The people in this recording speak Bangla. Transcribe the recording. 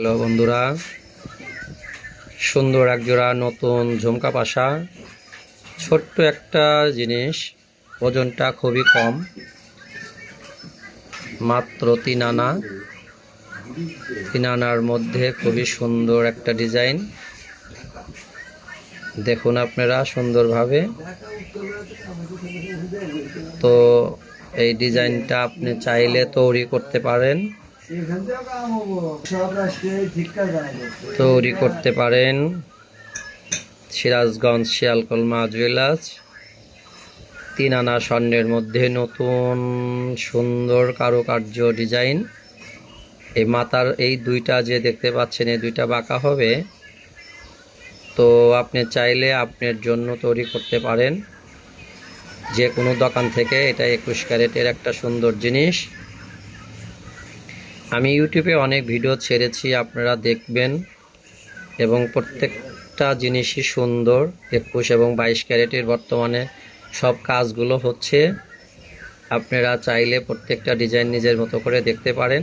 হ্যালো বন্ধুরা। সুন্দর এক জোড়া নতুন ঝুমকা পাশা। ছোট্ট একটা জিনিস, ওজনটা খুবই কম। মাত্র তিন আনা। তিন আনার মধ্যে খুবই সুন্দর একটা ডিজাইন। দেখুন আপনারা সুন্দরভাবে। তো এই ডিজাইনটা আপনি চাইলে তৈরি করতে পারেন। তৈরি করতে পারেন সিরাজগঞ্জ শিয়ালকলমা জুয়েলার্স। তিন আনা স্বর্ণের মধ্যে নতুন সুন্দর কারুকার্য ডিজাইন। এই মাথার এই দুইটা যে দেখতে পাচ্ছেন, এই দুইটা বাঁকা হবে। তো আপনি চাইলে আপনার জন্য তৈরি করতে পারেন। যে কোনো দোকান থেকে এটা একুশ ক্যারেটের একটা সুন্দর জিনিস। আমি ইউটিউবে অনেক ভিডিও ছেড়েছি, আপনারা দেখবেন। এবং প্রত্যেকটা জিনিসই সুন্দর, একুশ এবং বাইশ ক্যারেটের বর্তমানে সব কাজগুলো হচ্ছে। আপনারা চাইলে প্রত্যেকটা ডিজাইন নিজের মতো করে দেখতে পারেন।